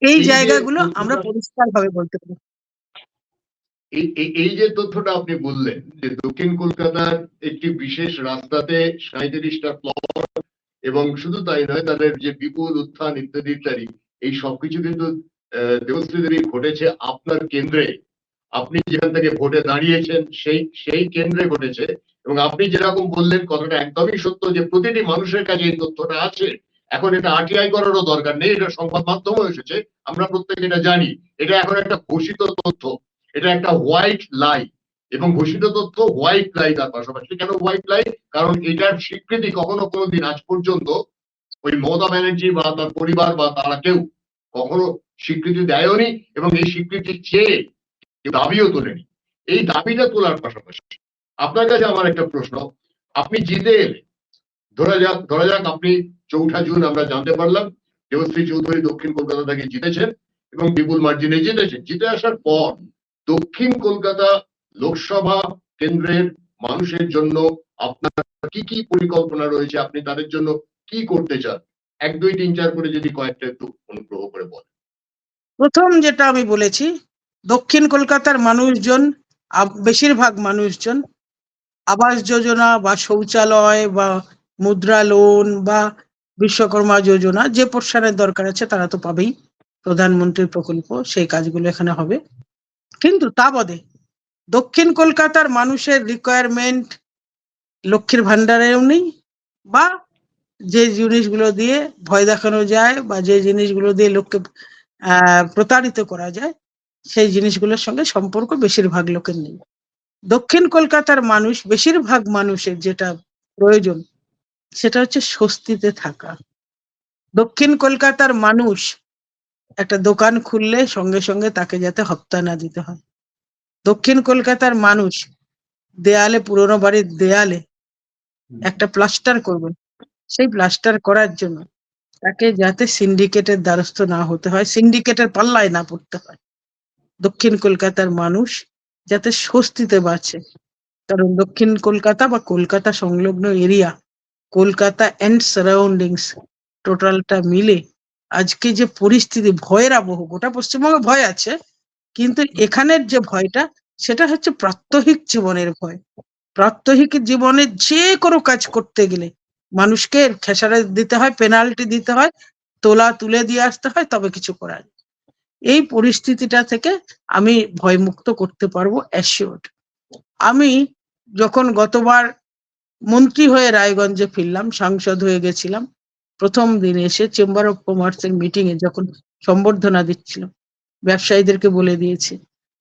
এই জায়গাগুলো আমরা তথ্যটা- পরিষ্কার ভাবে বলতে পারি। এই যে তথ্যটা আপনি বললেন যে দক্ষিণ কলকাতার একটি বিশেষ রাস্তাতে সাঁত্রিশটা প্লট এবং শুধু তাই নয় তাদের যে বিপুল উত্থান ইত্যাদি ইত্যাদি এই সবকিছু কিন্তু দেবশ্রী দেবী ঘটেছে আপনার কেন্দ্রে। আপনি যেখান থেকে ভোটে দাঁড়িয়েছেন সেই সেই কেন্দ্রে ঘটেছে। এবং আপনি যেরকম বললেন কথাটা একদমই সত্য যে প্রতিটি মানুষের কাছে এই তথ্যটা আছে। এখন এটা আরটিআই করারও দরকার নেই, এটা সংবাদ মাধ্যমে এসেছে, আমরা প্রত্যেকে এটা জানি। এটা এখন একটা ঘোষিত তথ্য, এটা একটা হোয়াইট লাই এবং ঘোষিত তথ্য হোয়াইট লাই তার পাশাপাশি। কেন হোয়াইট লাই কারণ এটার স্বীকৃতি কখনো কোনোদিন আজ পর্যন্ত ওই মমতা ব্যানার্জি বা তার পরিবার বা তারা কেউ কখনো স্বীকৃতি দেয়নি, এবং এই স্বীকৃতি চেয়ে দাবিও তোলেনি। এই দাবিটা তোলার পাশাপাশি, আপনার কাছে আমার একটা প্রশ্ন, আপনি জিতে এলে ধরা যাক ধরা যাক আপনি চৌঠা জুন আমরা জানতে পারলাম, দেবশ্রী চৌধুরী দক্ষিণ কলকাতা থেকে জিতেছেন এবং বিপুল মার্জিনে জিতেছেন। জিতে আসার পর দক্ষিণ কলকাতা লোকসভা কেন্দ্রের মানুষের জন্য আপনার কি কি পরিকল্পনা রয়েছে? আপনি তাদের জন্য কি করতে চান? এক, দুই, তিন, চার করে যদি কয়েকটা একটু অনুগ্রহ করে বলেন। প্রথম যেটা আমি বলেছি, দক্ষিণ কলকাতার মানুষজন বেশিরভাগ মানুষজন আবাস যোজনা বা শৌচালয় বা মুদ্রা লোন বা বিশ্বকর্মা যোজনা যে পোর্শনের দরকার আছে তারা তো পাবেই। প্রধানমন্ত্রীর প্রকল্প, সেই কাজগুলো এখানে হবে। কিন্তু তা বদে দক্ষিণ কলকাতার মানুষের রিকোয়ারমেন্ট লক্ষ্মীর ভান্ডারেও নেই বা যে জিনিসগুলো দিয়ে ভয় দেখানো যায় বা যে জিনিসগুলো দিয়ে লোককে প্রতারিত করা যায়, সেই জিনিসগুলোর সঙ্গে সম্পর্ক বেশিরভাগ লোকের নেই। দক্ষিণ কলকাতার মানুষ, বেশিরভাগ মানুষের যেটা প্রয়োজন সেটা হচ্ছে স্বস্তিতে থাকা। দক্ষিণ কলকাতার মানুষ একটা দোকান খুললে সঙ্গে সঙ্গে তাকে যাতে হপ্তা না দিতে হয়। দক্ষিণ কলকাতার মানুষ দেয়ালে পুরনো বাড়ির দেয়ালে একটা প্লাস্টার করবে। সেই প্লাস্টার করার জন্য তাকে যাতে সিন্ডিকেটের দ্বারস্থ না হতে হয় সিন্ডিকেটের পাল্লায় না পড়তে হয়। দক্ষিণ কলকাতার মানুষ যাতে স্বস্তিতে বাঁচে। কারণ দক্ষিণ কলকাতা বা কলকাতা সংলগ্ন এরিয়া কলকাতা অ্যান্ড সারাউন্ডিংস টোটালটা মিলে আজকে যে পরিস্থিতি, ভয়ের আবহ, গোটা পশ্চিমবঙ্গে ভয় আছে, কিন্তু এখানের যে ভয়টা, সেটা হচ্ছে প্রাত্যহিক জীবনের ভয়। প্রাত্যহিক জীবনে যে কোনো কাজ করতে গেলে মানুষকে খেসারে দিতে হয় পেনাল্টি দিতে হয়, তোলা তুলে দিয়ে আসতে হয়, তবে কিছু করা যায় এই পরিস্থিতিটা থেকে আমি ভয়মুক্ত করতে পারব অ্যাসিওর্ড আমি যখন গতবার মন্ত্রী হয়ে রায়গঞ্জে ফিরলাম, সাংসদ হয়ে গেছিলাম। প্রথম দিন এসে চেম্বার অফ কমার্সের মিটিং এ যখন সম্বর্ধনা দিচ্ছিলাম ব্যবসায়ীদেরকে বলে দিয়েছি,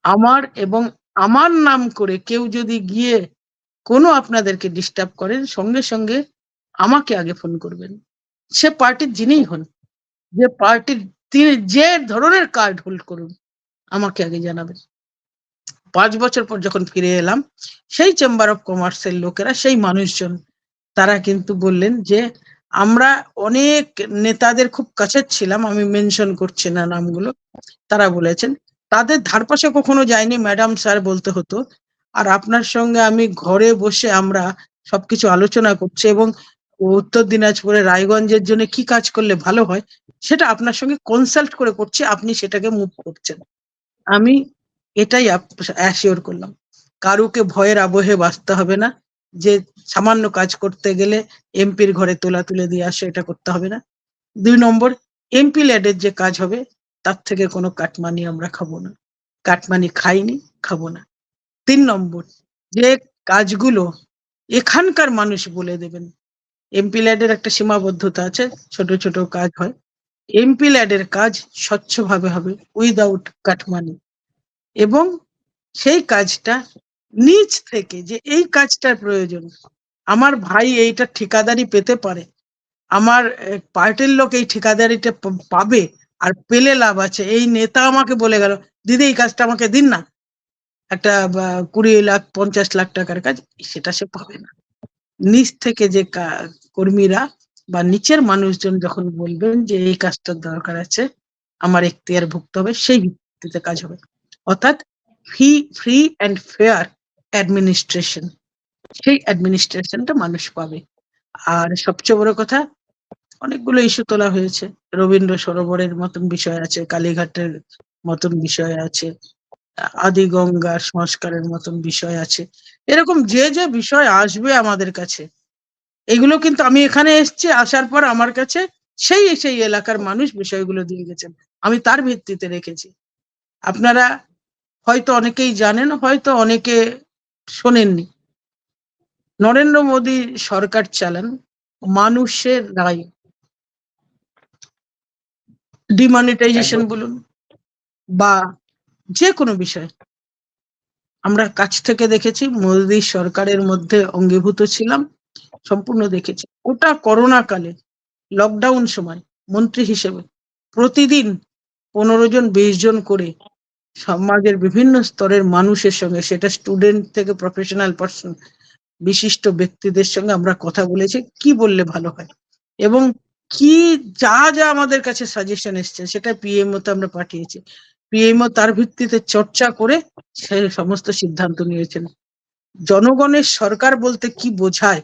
আমার এবং আমার নাম করে কেউ যদি গিয়ে কোনো আপনাদেরকে ডিস্টার্ব করেন, সঙ্গে সঙ্গে আমাকে আগে ফোন করবেন। সে পার্টির যিনিই হন, যে পার্টির তিনি যে ধরনের কার্ড হোল্ড করুন, আমাকে আগে জানাবেন। পাঁচ বছর পর যখন ফিরে এলাম, সেই চেম্বার অফ কমার্সের লোকেরা, সেই মানুষজন, তারা কিন্তু বললেন যে, আমরা অনেক নেতাদের খুব কাছে ছিলাম, আমি মেনশন করছি না নামগুলো। তারা বলেছেন, তাদের ধারপাশে কখনো যায়নি ম্যাডাম স্যার বলতে হতো। আর আপনার সঙ্গে আমি ঘরে বসে আমরা সবকিছু আলোচনা করছি এবং উত্তর দিনাজপুরে রায়গঞ্জের জন্য কি কাজ করলে ভালো হয়, সেটা আপনার সঙ্গে কনসাল্ট করে করছি, আপনি সেটাকে মুভ করছেন। আমি এটাই অ্যাসিওর করলাম। কারুকে ভয়ের আবহে বাঁচতে হবে না। যে সামান্য কাজ করতে গেলে এমপির ঘরে তোলা তুলে দিয়ে আসে, এটা করতে হবে না। দুই নম্বর, এমপি ল্যাডের যে কাজ হবে, তার থেকে কোনো কাটমানি আমরা খাব না। কাটমানি খাইনি, খাব না। তিন নম্বর, যে কাজগুলো এখানকার মানুষ বলে দেবেন, এমপি ল্যাডের একটা সীমাবদ্ধতা আছে, ছোট ছোট কাজ হয়। এমপি ল্যাডের কাজ স্বচ্ছভাবে হবে উইদাউট কাটমানি। এবং সেই কাজটা নিজ থেকে যে এই কাজটার প্রয়োজন। আমার ভাই এইটা ঠিকাদারি পেতে পারে। আমার পার্টির লোক এই ঠিকাদারিটা পাবে আর পেলে লাভ আছে। এই নেতা আমাকে বলে গেল, দিদি, এই কাজটা আমাকে দিন না। একটা কুড়ি লাখ, পঞ্চাশ লাখ টাকার কাজ, সেটা সে পাবে না। নিচ থেকে যে কর্মীরা বা নিচের মানুষজন যখন বলবেন যে, এই কাজটার দরকার আছে, আমার এখতিয়ার ভুক্ত হবে, সেই ভিত্তিতে কাজ হবে। অর্থাৎ free free and fair administration সেই অ্যাডমিনিস্ট্রেশনটা মানুষ পাবে। আর সবচেয়ে বড় কথা, অনেকগুলো ইস্যু তোলা হয়েছে। রবীন্দ্র সরোবরের মতন বিষয় আছে, কালীঘাটের মতন বিষয় আছে আদি গঙ্গা সংস্কারের মতন বিষয় আছে। এরকম যে যে বিষয় আসবে আমাদের কাছে, এগুলো কিন্তু আমি এখানে এসেছি, আসার পর আমার কাছে সেই সেই এলাকার মানুষ বিষয়গুলো দিয়ে গেছেন। আমি তার ভিত্তিতে রেখেছি। আপনারা হয়তো অনেকেই জানেন হয়তো অনেকে শোনেননি। নরেন্দ্র মোদী সরকার চালান মানুষের রায়। ডিমনিটাইজেশন বলুন বা যে কোনো বিষয়। আমরা কাছ থেকে দেখেছি মোদী সরকারের মধ্যে অঙ্গীভূত ছিলাম সম্পূর্ণ দেখেছি। ওটা করোনা কালে লকডাউন সময় মন্ত্রী হিসেবে প্রতিদিন পনেরো জন বিশ জন করে সমাজের বিভিন্ন স্তরের মানুষের সঙ্গে, সেটা স্টুডেন্ট থেকে প্রফেশনাল পার্সন বিশিষ্ট ব্যক্তিদের সঙ্গে আমরা কথা বলেছি, কি বললে ভালো হয়? এবং কি, যা যা আমাদের কাছে সাজেশন এসছে, সেটা পিএমও তে আমরা পাঠিয়েছি। পিএমও তার ভিত্তিতে চর্চা করে সে সমস্ত সিদ্ধান্ত নিয়েছেন। জনগণের সরকার বলতে কি বোঝায়,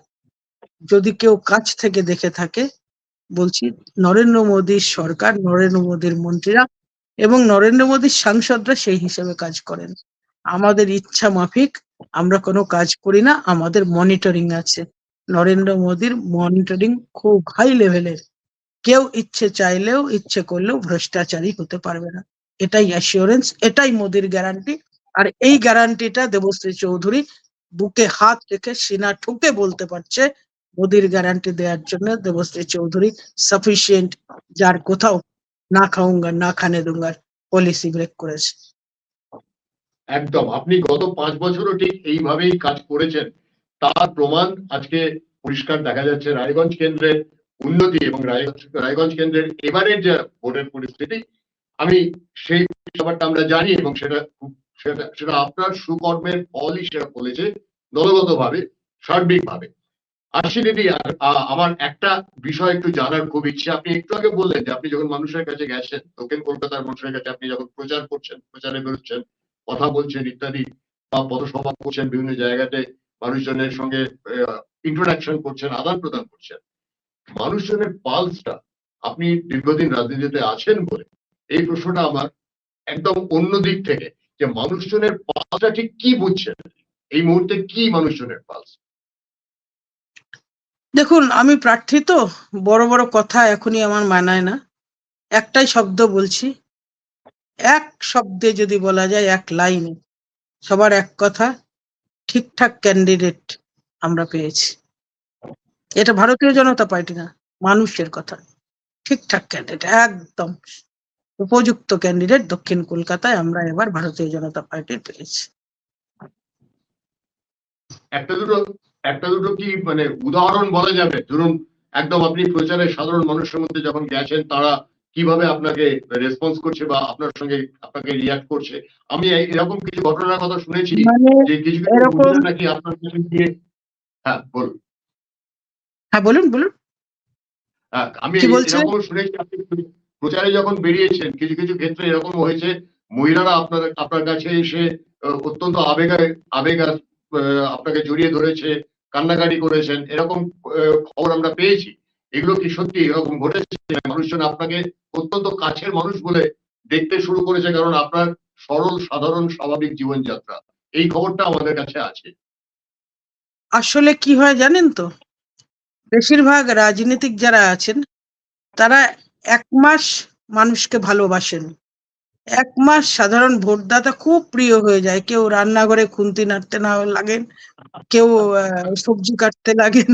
যদি কেউ কাছ থেকে দেখে থাকে, বলছি, নরেন্দ্র মোদীর সরকার, নরেন্দ্র মোদীর মন্ত্রীরা এবং নরেন্দ্র মোদীর সাংসদরা সেই হিসেবে কাজ করেন। আমাদের ইচ্ছা মাফিক, আমরা কোনো কাজ করি না, আমাদের মনিটরিং আছে। নরেন্দ্র মোদীর মনিটরিং খুব হাই লেভেলের কেউ ইচ্ছে চাইলেও, ইচ্ছে করলেও ভ্রষ্টাচারী হতে পারবে না। এটাই অ্যাসিওরেন্স এটাই মোদির গ্যারান্টি আর এই গ্যারান্টিটা দেবশ্রী চৌধুরী বুকে হাত রেখে সিনা ঠুকে বলতে পারছে। মোদির গ্যারান্টি দেওয়ার জন্য দেবশ্রী চৌধুরী সাফিসিয়েন্ট যার কোথাও না খাউঙ্গা না খানে দুঙ্গার পলিসি ব্রেক করেছে। একদম। আপনি গত পাঁচ বছরও ঠিক এইভাবেই কাজ করেছেন। তার প্রমাণ আজকে পরিষ্কার দেখা যাচ্ছে রায়গঞ্জ কেন্দ্রের উন্নতি এবং রায়গঞ্জ কেন্দ্রের এবারের যে ভোটের পরিস্থিতি, আমি সেই ব্যাপারটা আমরা জানি এবং সেটা সেটা সেটা আপনার সুকর্মের ফলই সেটা বলেছে দলগতভাবে, সার্বিকভাবে। আশি দিদি আর- আমার একটা বিষয় একটু জানার খুব ইচ্ছে। আপনি একটু আগে বললেন যে, আপনি যখন মানুষের কাছে গেছেন, দক্ষিণ কলকাতার মানুষের কাছে আপনি যখন প্রচার করছেন, প্রচারে বেরোচ্ছেন, কথা বলছেন ইত্যাদি, বা পথসভা করছেন বিভিন্ন জায়গাতে, মানুষজনের সঙ্গে ইন্ট্রোডাকশন করছেন, আদান প্রদান করছেন, মানুষজনের পালসটা আপনি দীর্ঘদিন রাজনীতিতে আছেন বলে, এই প্রশ্নটা আমার একদম অন্য দিক থেকে, যে মানুষজনের পালসটা ঠিক কি বুঝছেন? এই মুহূর্তে কি মানুষজনের পালস দেখুন, আমি প্রার্থী তো, বড় বড় কথা এখনই আমার মানায় না। একটাই শব্দ বলছি, এক শব্দে যদি বলা যায় এক লাইনে, সবার এক কথা, ঠিকঠাক ক্যান্ডিডেট আমরা পেয়েছি। এটা ভারতীয় জনতা পার্টি না, মানুষের কথা। ঠিকঠাক ক্যান্ডিডেট একদম উপযুক্ত ক্যান্ডিডেট দক্ষিণ কলকাতায় আমরা এবার ভারতীয় জনতা পার্টির পেয়েছি। একটা দুটো একটা দুটো কি মানে উদাহরণ বলা যাবে? ধরুন একদম আপনি প্রচারে সাধারণ মানুষের মধ্যে যখন গেছেন তারা কীভাবে আপনাকে রেসপন্স করছে বা আপনার সঙ্গে আপনাকে রিয়াক্ট করছে? আমি এরকম কিছু ঘটনার কথা শুনেছি মানে যে কিছু কিছু নাকি আপনার কাছে গিয়ে হ্যাঁ বলুন। হ্যাঁ বলুন বলুন। হ্যাঁ, আমি এরকম শুনেছি আপনি প্রচারে যখন বেরিয়েছেন কিছু কিছু ক্ষেত্রে এরকম হয়েছে মহিলারা আপনার আপনার কাছে এসে অত্যন্ত আবেগে আবেগ আহ, আপনাকে জড়িয়ে ধরেছে কান্নাকাটি করেছেন, এরকম খবর আমরা পেয়েছি। এগুলো কি সত্যি? এরকম ঘটেছে মানুষজন আপনাকে অত্যন্ত কাছের মানুষ বলে দেখতে শুরু করেছে, কারণ আপনার সরল, সাধারণ, স্বাভাবিক জীবনযাত্রা। এই খবরটা আমাদের কাছে আছে। আসলে কি হয় জানেন তো? বেশিরভাগ রাজনীতিক যারা আছেন, তারা এক মাস মানুষকে ভালোবাসেন। এক মাস সাধারণ ভোটদাতা খুব প্রিয় হয়ে যায়। কেউ রান্নাঘরে খুন্তি নাড়তে না লাগেন কেউ সবজি কাটতে লাগেন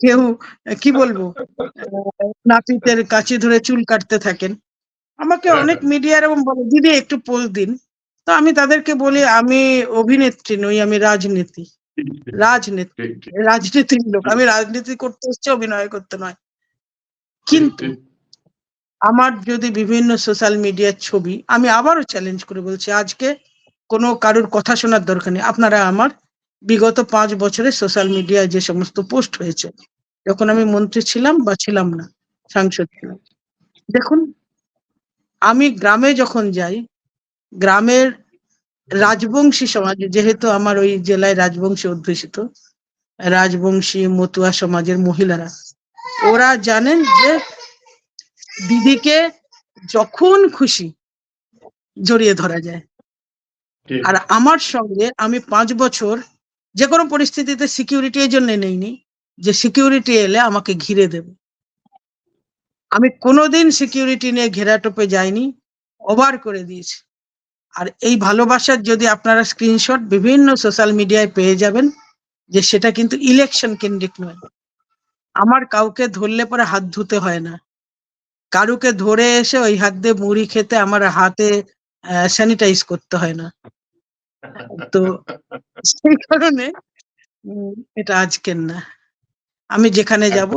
কেউ কি বলব নাপিতের কাছে ধরে চুল কাটতে থাকেন। আমাকে হ্যাঁ, অনেক হ্যাঁ। মিডিয়ার এবং বলে দিদি একটু পোজ দিন। তো আমি তাদেরকে বলি আমি অভিনেত্রী নই আমি রাজনীতি। রাজনীতি রাজনীতির লোক। আমি রাজনীতি করতে এসেছি অভিনয় করতে নয়। কিন্তু আমার যদি বিভিন্ন সোশ্যাল মিডিয়ার ছবি আমি আবারও চ্যালেঞ্জ করে বলছি, আজকে কোনো কারোর কথা শোনার দরকার নেই। আপনারা আমার বিগত পাঁচ বছরে সোশ্যাল মিডিয়ায় যে সমস্ত পোস্ট হয়েছে, যখন আমি মন্ত্রী ছিলাম বা ছিলাম না, সাংসদ ছিলাম। দেখুন, আমি গ্রামে যখন যাই, গ্রামের রাজবংশী সমাজ, যেহেতু আমার ওই জেলায় রাজবংশী অধ্যুষিত, রাজবংশী মতুয়া সমাজের মহিলারা, ওরা জানেন যে দিদিকে যখন খুশি জড়িয়ে ধরা যায়। আর আমার সঙ্গে আমি পাঁচ বছর যে কোনো পরিস্থিতিতে সিকিউরিটি এই জন্য নেইনি যে সিকিউরিটি এলে আমাকে ঘিরে দেবে। আমি কোনোদিন সিকিউরিটি নিয়ে ঘেরাটোপে যাইনি ওভার করে দিয়েছি। আর এই ভালোবাসার যদি আপনারা স্ক্রিনশট বিভিন্ন সোশ্যাল মিডিয়ায় পেয়ে যাবেন যে সেটা কিন্তু ইলেকশন কেন্দ্রিক নয়। আমার কাউকে ধরলে পরে হাত ধুতে হয় না। কারুকে ধরে এসে ওই হাত দিয়ে মুড়ি খেতে আমার হাতে স্যানিটাইজ করতে হয় না। তো সেই কারণে এটা আজকের না। আমি যেখানে যাব,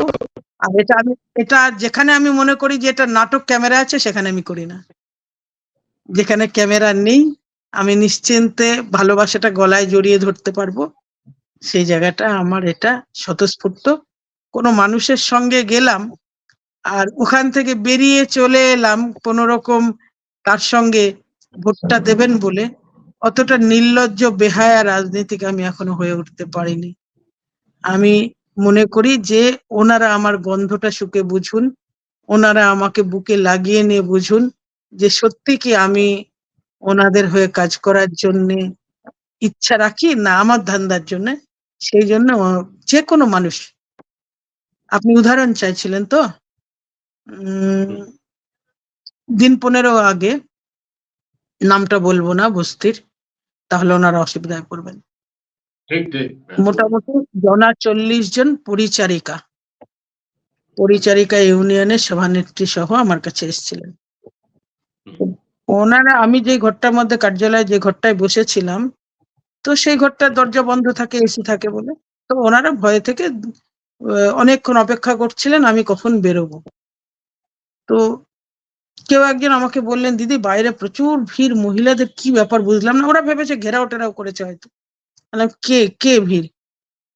আর এটা আমি, এটা যেখানে আমি মনে করি যে এটা নাটক ক্যামেরা আছে, সেখানে আমি করি না। যেখানে ক্যামেরা নেই, আমি নিশ্চিন্তে ভালোবাসাটা গলায় জড়িয়ে ধরতে পারব। সেই জায়গাটা আমার এটা স্বতঃস্ফূর্ত। কোনো মানুষের সঙ্গে গেলাম আর ওখান থেকে বেরিয়ে চলে এলাম কোনো রকম তার সঙ্গে ভোটটা দেবেন বলে। অতটা নির্লজ্জ, বেহায়া রাজনীতিক আমি এখনও হয়ে উঠতে পারিনি। আমি মনে করি যে ওনারা আমার গন্ধটা শুকে বুঝুন, ওনারা আমাকে বুকে লাগিয়ে নিয়ে বুঝুন যে সত্যি কি আমি ওনাদের হয়ে কাজ করার জন্য ইচ্ছা রাখি, না আমার ধান্দার জন্য, সেই জন্য যে কোনো মানুষ। আপনি উদাহরণ চাইছিলেন তো? দিন পনেরো আগে নামটা বলব না বস্তির। তাহলে ওনারা অসুবিধায় পড়বেন মোটামুটি জনা চল্লিশ জন পরিচারিকা। পরিচারিকা ইউনিয়নের সভানেত্রী সহ আমার কাছে এসেছিলেন। ওনারা আমি যে ঘরটার মধ্যে কার্যালয়ে যে ঘরটায় বসেছিলাম তো সেই ঘরটার দরজা বন্ধ থাকে এসি থাকে বলে। তো ওনারা ভয় থেকে অনেকক্ষণ অপেক্ষা করছিলেন আমি কখন বেরোবো। তো কেউ একজন আমাকে বললেন, দিদি, বাইরে প্রচুর ভিড়, মহিলাদের কি ব্যাপার বুঝলাম না। ওরা ভেবেছে ঘেরাও টেরাও করেছে হয়তো। বললাম, কে কে ভিড়?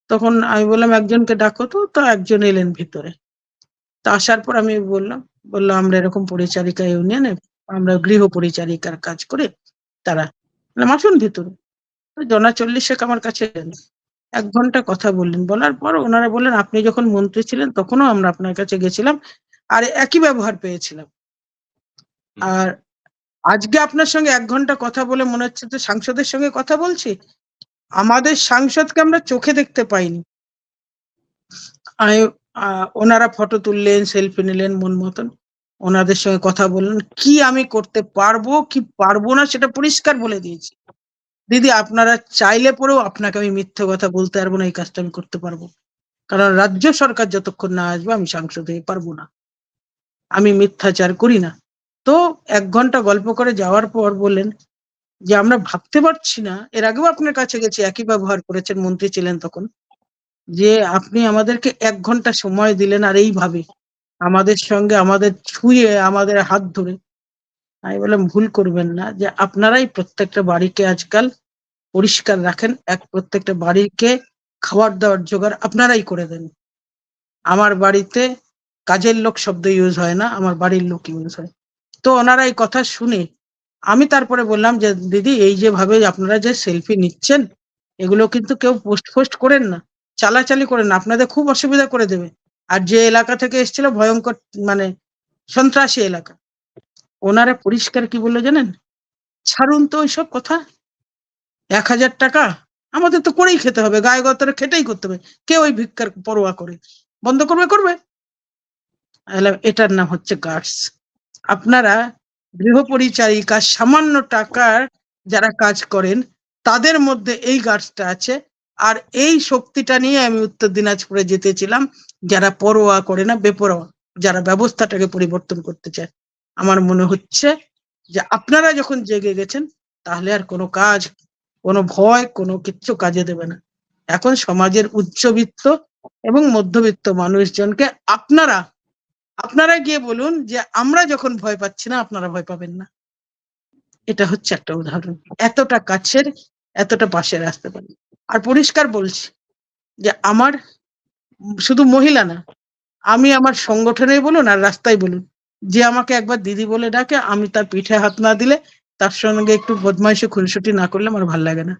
তখন আমি বললাম, একজনকে ডাকো তো। তো একজন এলেন ভিতরে। তা আসার পর আমি বললাম বললাম, আমরা এরকম পরিচারিকা ইউনিয়নে, আমরা গৃহ পরিচারিকার কাজ করে তারা আসুন ভিতরে। জনা চল্লিশেক আমার কাছে এক ঘণ্টা কথা বললেন। বলার পর ওনারা বললেন, আপনি যখন মন্ত্রী ছিলেন, তখনও আমরা আপনার কাছে গেছিলাম। আর একই ব্যবহার পেয়েছিলাম। আর আজকে আপনার সঙ্গে এক ঘণ্টা কথা বলে মনে হচ্ছে যে সাংসদের সঙ্গে কথা বলছি? আমাদের সাংসদকে আমরা চোখে দেখতে পাইনি। ওনারা ফটো তুললেন সেলফি নিলেন মন মতন। ওনাদের সঙ্গে কথা বললেন। কি আমি করতে পারব কি পারব না সেটা পরিষ্কার বলে দিয়েছি। দিদি আপনারা চাইলে পরেও আপনাকে আমি মিথ্যে কথা বলতে পারব না এই কাজটা আমি করতে পারব। কারণ রাজ্য সরকার যতক্ষণ না আসবে আমি সাংসদ হয়ে পারব না। আমি মিথ্যাচার করি না। তো এক ঘণ্টা গল্প করে যাওয়ার পর বললেন যে, আমরা ভাবতে পারছি না। এর আগেও আপনার কাছে গেছি, একই ব্যবহার করেছেন মন্ত্রী ছিলেন তখন, যে আপনি আমাদেরকে এক ঘণ্টা সময় দিলেন আর এইভাবে আমাদের সঙ্গে আমাদের ছুঁয়ে, আমাদের হাত ধরে। আমি বললাম, ভুল করবেন না। যে, আপনারাই প্রত্যেকটা বাড়িকে আজকাল পরিষ্কার রাখেন, এক প্রত্যেকটা বাড়িকে খাবার দাবার জোগাড় আপনারাই করে দেন। আমার বাড়িতে কাজের লোক শব্দ ইউজ হয় না, আমার বাড়ির লোক ইউজ হয়। তো ওনারা এই কথা শুনে আমি তারপরে বললাম যে, দিদি, এই যে ভাবে আপনারা যে সেলফি নিচ্ছেন, এগুলো কিন্তু কেউ পোস্ট ফোস্ট করেন না, চালাচালি করেন না, আপনাদের খুব অসুবিধা করে দেবে। আর যে এলাকা থেকে এসেছিল ভয়ঙ্কর মানে সন্ত্রাসী এলাকা, ওনারা পরিষ্কার কি বলল জানেন? ছাড়ুন তো ওইসব কথা, এক হাজার টাকা আমাদের তো করেই খেতে হবে, গায়ে গতরে খেটেই করতে হবে, কেউ ওই ভিক্ষার পরোয়া করে, বন্ধ করবে করবে। বললাম, এটার নাম হচ্ছে গার্ডস আপনারা গৃহপরিচারিকা সামান্য টাকার যারা কাজ করেন তাদের মধ্যে এই গার্ডসটা আছে। আর এই শক্তিটা নিয়ে আমি উত্তর দিনাজপুরে যেতেছিলাম যারা পরোয়া করে না বেপরোয়া যারা ব্যবস্থাটাকে পরিবর্তন করতে চায়। আমার মনে হচ্ছে যে আপনারা যখন জেগে গেছেন তাহলে আর কোনো কাজ কোনো ভয় কোনো কিচ্ছু কাজে দেবে না। এখন সমাজের উচ্চবিত্ত এবং মধ্যবিত্ত মানুষজনকে আপনারা আপনারা গিয়ে বলুন যে আমরা যখন ভয় পাচ্ছি না, আপনারা ভয় পাবেন না। এটা হচ্ছে একটা উদাহরণ। এতটা কাছের, এতটা পাশে আসতে পারি আর পরিষ্কার বলছি যে আমার শুধু মহিলা না, আমি আমার সংগঠনে বলুন আর রাস্তায় বলুন, যে আমাকে একবার দিদি বলে ডাকে, আমি তার পিঠে হাত না দিলে তার সঙ্গে একটু বদমাইশি, খুনসুটি না করলে আমার ভালো লাগে না।